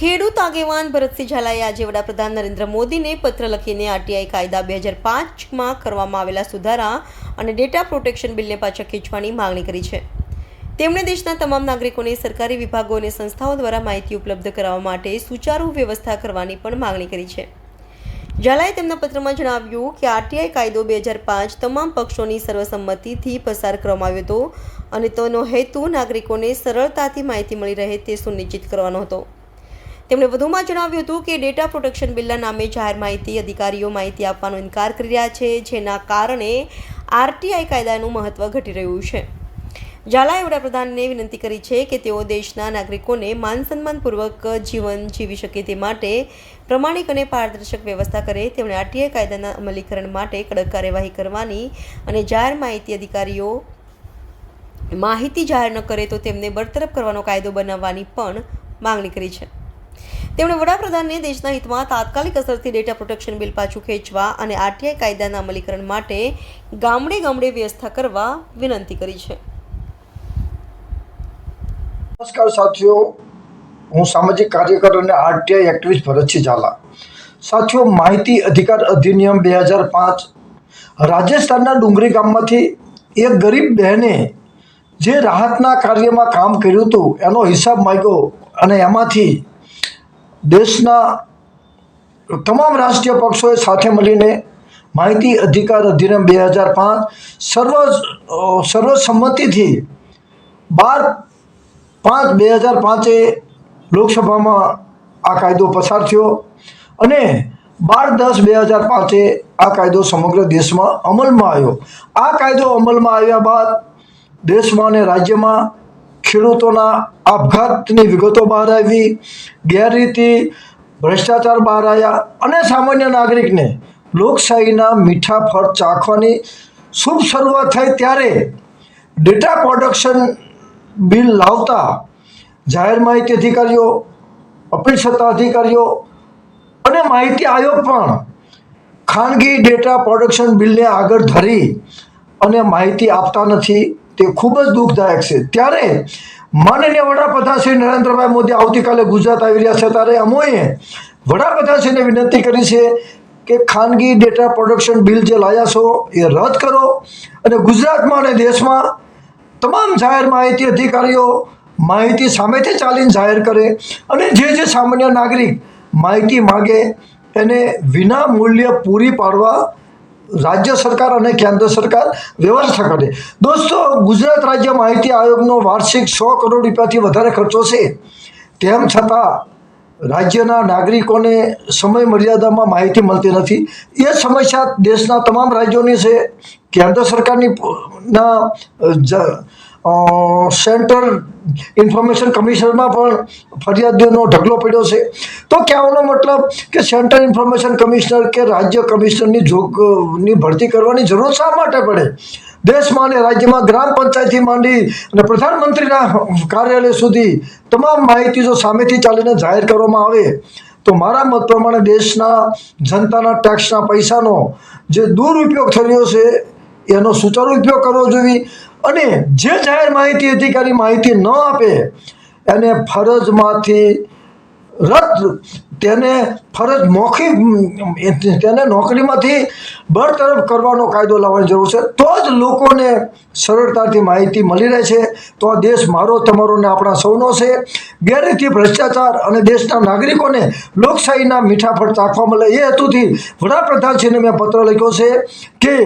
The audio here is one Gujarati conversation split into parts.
ખેડૂત આગેવાન ભરતસિંહ ઝાલાએ આજે વડાપ્રધાન નરેન્દ્ર મોદીને પત્ર લખીને આરટીઆઈ કાયદા બે હજાર પાંચમાં કરવામાં આવેલા સુધારા અને ડેટા પ્રોટેક્શન બિલને પાછા ખેંચવાની માંગણી કરી છે. તેમણે દેશના તમામ નાગરિકોને સરકારી વિભાગો અને સંસ્થાઓ દ્વારા માહિતી ઉપલબ્ધ કરાવવા માટે સુચારુ વ્યવસ્થા કરવાની પણ માંગણી કરી છે. ઝાલાએ તેમના પત્રમાં જણાવ્યું કે આરટીઆઈ કાયદો બે હજાર પાંચ તમામ પક્ષોની સર્વસંમતિથી પસાર કરવામાં આવ્યો હતો અને તેનો હેતુ નાગરિકોને સરળતાથી માહિતી મળી રહે તે સુનિશ્ચિત કરવાનો હતો. તેમણે વધુમાં જણાવ્યું હતું કે ડેટા પ્રોટેક્શન બિલના નામે જાહેર માહિતી અધિકારીઓ માહિતી આપવાનો ઇનકાર કરી રહ્યા છે, જેના કારણે આરટીઆઈ કાયદાનું મહત્વ ઘટી રહ્યું છે. ઝાલાએ વડાપ્રધાનને વિનંતી કરી છે કે તેઓ દેશના નાગરિકોને માન સન્માનપૂર્વક જીવન જીવી શકે તે માટે પ્રમાણિક અને પારદર્શક વ્યવસ્થા કરે. તેમણે આરટીઆઈ કાયદાના અમલીકરણ માટે કડક કાર્યવાહી કરવાની અને જાહેર માહિતી અધિકારીઓ માહિતી જાહેર ન કરે તો તેમને બરતરફ કરવાનો કાયદો બનાવવાની પણ માંગણી કરી છે. તેમણે વડાપ્રધાનને દેશના હિતમાં તાત્કાલિક અસરથી ડેટા પ્રોટેક્શન બિલ પાછું ખેંચવા અને આરટીઆઈ કાયદાના અમલીકરણ માટે ગામડે ગામડે વ્યવસ્થા કરવા વિનંતી કરી છે. નમસ્કાર સાથીઓ, હું સામાજિક કાર્યકર અને આરટીઆઈ એક્ટિવિસ્ટ ભરતસિંહ ઝાલા. સાથીઓ, માહિતી અધિકાર અધિનિયમ બે હજાર પાંચ રાજસ્થાનના ડુંગરી ગામમાંથી એક ગરીબ બહેને જે રાહતના કાર્યમાં કામ કર્યું હતું, એનો હિસાબ માગ્યો અને એમાંથી દેશના તમામ રાષ્ટ્રીય પક્ષોએ સાથે મળીને માહિતી અધિકાર અધિનિયમ બે હજાર પાંચ સર્વ સર્વસંમતિથી બાર પાંચ બે હજાર પાંચે લોકસભામાં આ કાયદો પસાર થયો અને બાર દસ બે હજાર પાંચે આ કાયદો સમગ્ર દેશમાં અમલમાં આવ્યો. આ કાયદો અમલમાં આવ્યા બાદ દેશમાં અને રાજ્યમાં ખેડૂતોના આપઘાતની વિગતો બહાર આવી, ગેરરીતિ, ભ્રષ્ટાચાર બહાર આવ્યા અને સામાન્ય નાગરિકને લોકશાહીના મીઠા ફળ ચાખવાની શુભ શરૂઆત થઈ ત્યારે ડેટા પ્રોડક્શન બિલ લાવતા જાહેર માહિતી અધિકારીઓ, અપીલ સત્તા અધિકારીઓ અને માહિતી આયોગ પણ ખાનગી ડેટા પ્રોડક્શન બિલને આગળ ધરી અને માહિતી આપતા નથી. તે ખૂબ જ દુઃખદાયક છે. ત્યારે માનનીય વડાપ્રધાન શ્રી નરેન્દ્રભાઈ મોદી આવતીકાલે ગુજરાત આવી રહ્યા છે. ત્યારે અમોએ વડાપ્રધાનશ્રીને વિનંતી કરી છે કે ખાનગી ડેટા પ્રોડક્શન બિલ જે લાયા છો એ રદ કરો અને ગુજરાતમાં અને દેશમાં તમામ જાહેર માહિતી અધિકારીઓ માહિતી સામેથી ચાલીને જાહેર કરે અને જે જે સામાન્ય નાગરિક માહિતી માગે એને વિના મૂલ્ય પૂરી પાડવા રાજ્ય સરકાર અને કેન્દ્ર સરકાર વ્યવસ્થા કરે. દોસ્તો, ગુજરાત રાજ્ય માહિતી આયોગનો વાર્ષિક સો કરોડ રૂપિયાથી વધારે ખર્ચો છે. તેમ છતાં, રાજ્યના નાગરિકોને સમય મર્યાદામાં માહિતી મળતી નથી. એ સમસ્યા દેશના તમામ રાજ્યોની છે. કેન્દ્ર સરકારની ના સેન્ટ્રલ ઇન્ફોર્મેશન કમિશનમાં પણ ફરિયાદીઓનો ઢગલો પડ્યો છે. તો કહેવાનો મતલબ કે સેન્ટ્રલ ઇન્ફોર્મેશન કમિશનર કે રાજ્ય કમિશનરની જોગની ભરતી કરવાની જરૂર શા માટે પડે? દેશમાં અને રાજ્યમાં ગ્રામ પંચાયતથી માંડી અને પ્રધાનમંત્રીના કાર્યાલય સુધી તમામ માહિતી જો સામેથી ચાલીને જાહેર કરવામાં આવે, તો મારા મત પ્રમાણે દેશના જનતાના ટેક્સના પૈસાનો જે દુરુપયોગ થઈ રહ્યો છે, એનો સુચારુ ઉપયોગ કરવો જોઈએ. અને જે જાહેર માહિતી અધિકારી માહિતી ન આપે, એને ફરજમાંથી રદ, તેને ફરજ મોખી, તેને નોકરીમાંથી બરતરફ કરવાનો કાયદો લાવવાની જરૂર છે. તો જ લોકોને સરળતાથી માહિતી મળી રહે છે. તો આ દેશ મારો, તમારો ને આપણા સૌનો છે. ગેરરીતિ, ભ્રષ્ટાચાર અને દેશના નાગરિકોને લોકશાહીના મીઠા ફળ ચાખવા મળે. એ હેતુથી વડાપ્રધાનશ્રીને મેં પત્ર લખ્યો છે કે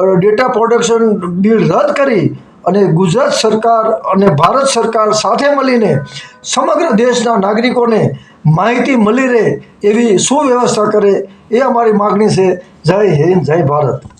ડેટા પ્રોડક્શન બિલ રદ કરી અને ગુજરાત સરકાર અને ભારત સરકાર સાથે મળીને સમગ્ર દેશના નાગરિકોને માહિતી મળી રહે એવી સુવ્યવસ્થા કરે એ અમારી માગણી છે. જય હિન્દ, જય ભારત.